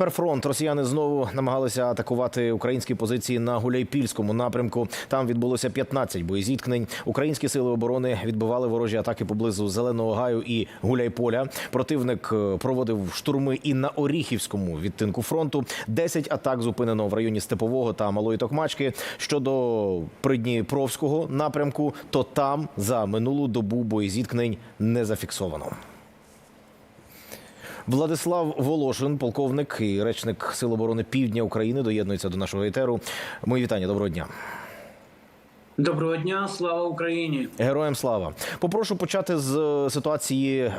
тепер фронт. Росіяни знову намагалися атакувати українські позиції на Гуляйпільському напрямку. Там відбулося 15 боєзіткнень. Українські сили оборони відбивали ворожі атаки поблизу Зеленого гаю і Гуляйполя. Противник е, проводив штурми і на Оріхівському відтинку фронту. 10 атак зупинено в районі Степового та Малої Токмачки. Щодо Придніпровського напрямку, то там за минулу добу боєзіткнень не зафіксовано. Владислав Волошин, полковник і речник Сил оборони Півдня України, доєднується до нашого етеру. Мої вітання, доброго дня. Доброго дня, слава Україні. Героям слава. Попрошу почати з е, ситуації е,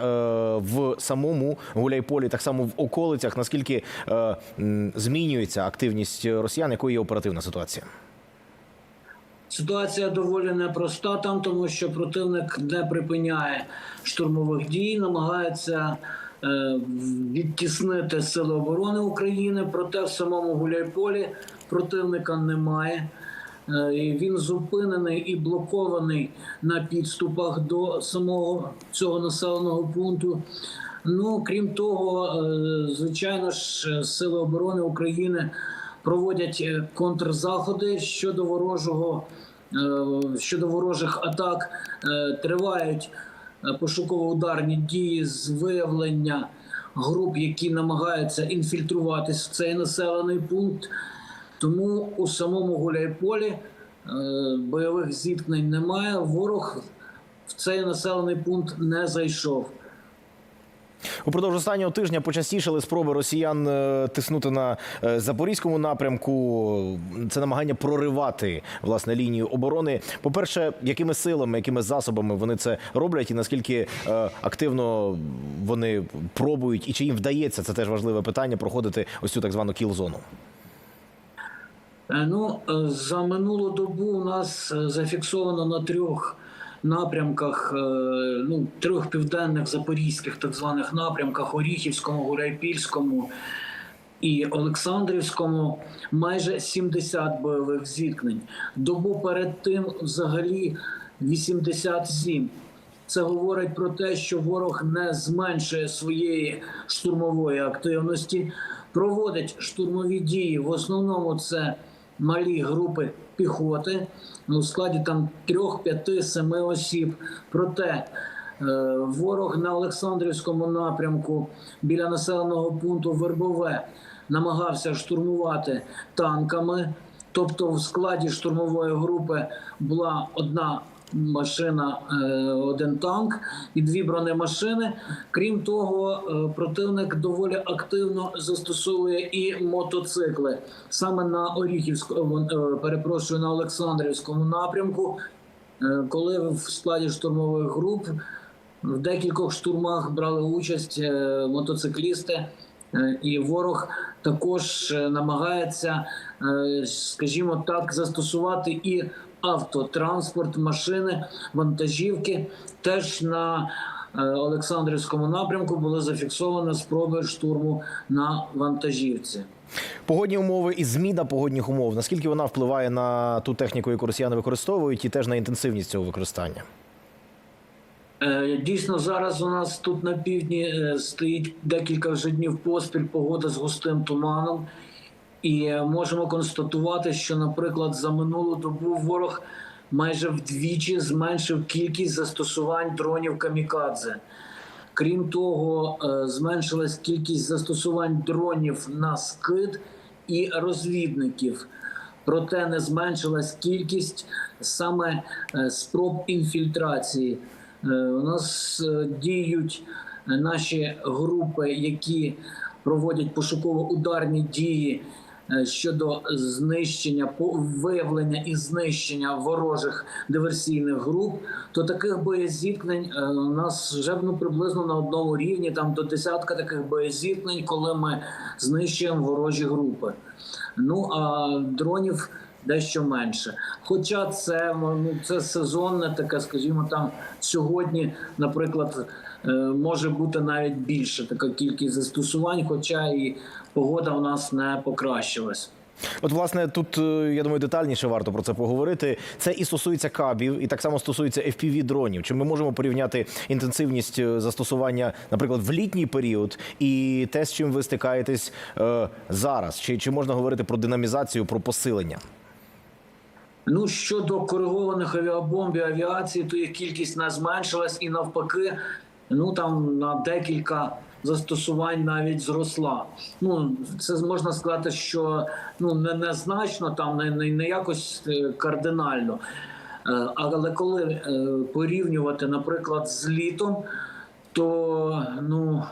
в самому Гуляйполі, так само в околицях. Наскільки е, змінюється активність росіян, якою є оперативна ситуація? Ситуація доволі непроста там, тому що противник не припиняє штурмових дій, намагається відтіснити сили оборони України. Проте в самому Гуляйполі противника немає. Е, Він зупинений і блокований на підступах до самого цього населеного пункту. Ну крім того, е, звичайно ж, сили оборони України проводять е, контрзаходи щодо ворожого е, щодо ворожих атак. Е, Тривають е, пошуково-ударні дії з виявлення груп, які намагаються інфільтруватись в цей населений пункт. Тому у самому Гуляйполі е, бойових зіткнень немає. Ворог в цей населений пункт не зайшов. Упродовж останнього тижня почастішали спроби росіян е, тиснути на е, запорізькому напрямку. Це намагання проривати власне лінію оборони. По перше, якими силами, якими засобами вони це роблять, і наскільки е, активно вони пробують, і чи їм вдається це теж важливе питання проходити ось цю так звану кіл-зону. Ну, за минулу добу у нас зафіксовано на трьох напрямках, е, ну, трьох південних запорізьких так званих напрямках Оріхівському, Гуляйпільському і Олександрівському майже 70 бойових зіткнень. Добу перед тим взагалі 87. Це говорить про те, що ворог не зменшує своєї штурмової активності, проводить штурмові дії. В основному це малі групи піхоти ну, в складі там трьох, п'яти, семи осіб. Проте е, ворог на Олександрівському напрямку біля населеного пункту Вербове намагався штурмувати танками. Тобто, в складі штурмової групи була одна машина, е, один танк і дві бронемашини. Крім того, е, противник доволі активно застосовує і мотоцикли саме на Оріхівському, е, перепрошую, на Олександрівському напрямку, коли в складі штурмових груп в декількох штурмах брали участь мотоциклісти. І ворог також намагається, скажімо так, застосувати і автотранспорт, машини, вантажівки. Теж на е, Олександрівському напрямку були зафіксовані спроби штурму на вантажівці. Погодні умови і зміна погодних умов. Наскільки вона впливає на ту техніку, яку росіяни використовують, і теж на інтенсивність цього використання? Е, Дійсно, зараз у нас тут на півдні е, стоїть декілька вже днів поспіль погода з густим туманом. І можемо констатувати, що, наприклад, за минулу добу ворог майже вдвічі зменшив кількість застосувань дронів камікадзе. Крім того, е, зменшилась кількість застосувань дронів на скид і розвідників. Проте не зменшилась кількість саме е, спроб інфільтрації. Е, У нас діють наші групи, які проводять пошуково-ударні дії щодо знищення, виявлення і знищення ворожих диверсійних груп, то таких боєзіткнень е, у нас вже ну, приблизно на одному рівні, там до десятка таких боєзіткнень, коли ми знищуємо ворожі групи. Ну а дронів дещо менше. Хоча це ну це сезонне таке, скажімо, там сьогодні, наприклад, е, може бути навіть більше така кількість застосувань, хоча і погода у нас не покращилась. От, власне, тут е, я думаю, детальніше варто про це поговорити. Це і стосується кабів, і так само стосується fpv дронів. Чи ми можемо порівняти інтенсивність е, застосування, наприклад, в літній період, і те, з чим ви стикаєтесь е, зараз? Чи, чи можна говорити про динамізацію, про посилення? Ну щодо коригованих авіабомб і авіації, то їх кількість не зменшилась і навпаки, ну там на декілька застосувань навіть зросла. Ну це можна сказати, що ну не незначно, там не, не, не якось е, кардинально. Е, Але коли е, порівнювати, наприклад, з літом, то ну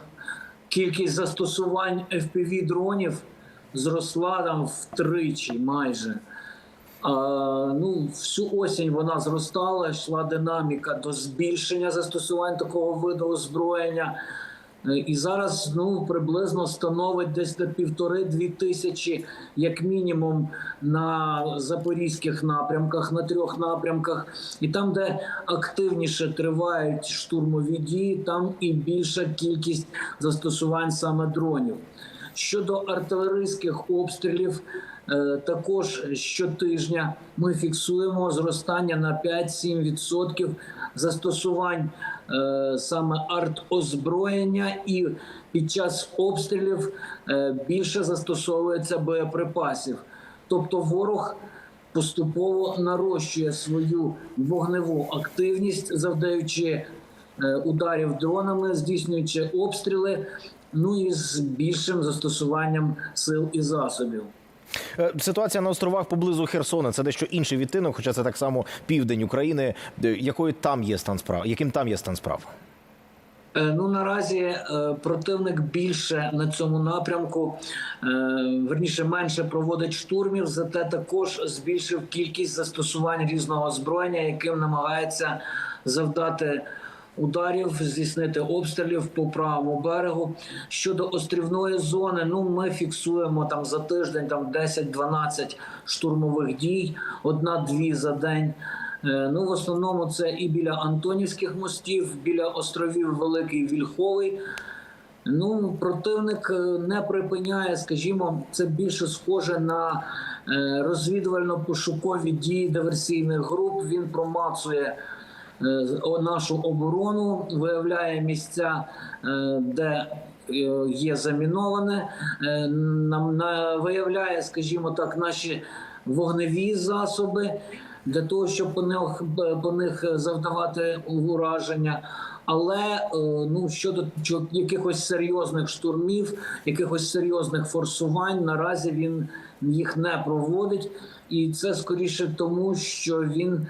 кількість застосувань fpv дронів зросла там втричі майже. Ну, всю осінь вона зростала, йшла динаміка до збільшення застосувань такого виду озброєння. Е, І зараз ну, приблизно становить десь до півтори-дві тисячі, як мінімум, на запорізьких напрямках, на трьох напрямках. І там, де активніше тривають штурмові дії, там і більша кількість застосувань саме дронів. Щодо артилерійських обстрілів, також щотижня ми фіксуємо зростання на 5-7% застосувань е, саме артозброєння, і під час обстрілів е, більше застосовується боєприпасів. Тобто ворог поступово нарощує свою вогневу активність, завдаючи е, ударів дронами, здійснюючи обстріли, ну і з більшим застосуванням сил і засобів. Е, Ситуація на островах поблизу Херсона це дещо інший відтинок, хоча це так само південь України. Е, Якою там є стан справ? Яким там є стан справ? Е, Ну наразі противник більше на цьому напрямку, верніше менше проводить штурмів, зате також збільшив кількість застосувань різного озброєння, яким намагається завдати ударів, здійснити обстрілів по правому берегу. Щодо острівної зони, ну ми фіксуємо там за тиждень там 10-12 штурмових дій, одна-дві за день. Е, Ну, в основному це і біля Антонівських мостів, біля островів Великий Вільховий. Ну, противник е, не припиняє, скажімо, це більше схоже на е, розвідувально-пошукові дії диверсійних груп. Він промацує нашу оборону, виявляє місця, е, де е, є заміноване, е, нам виявляє, скажімо так, наші вогневі засоби для того, щоб по них, по них завдавати ураження. Але е, ну щодо якихось серйозних штурмів, якихось серйозних форсувань, наразі він їх не проводить, і це скоріше тому, що він е,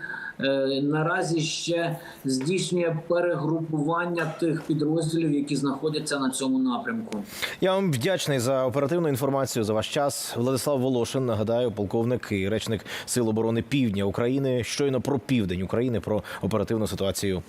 наразі ще здійснює перегрупування тих підрозділів, які знаходяться на цьому напрямку. Я вам вдячний за оперативну інформацію за ваш час. Владислав Волошин, нагадаю, полковник і речник Сил оборони Півдня України. Щойно про південь України, про оперативну ситуацію.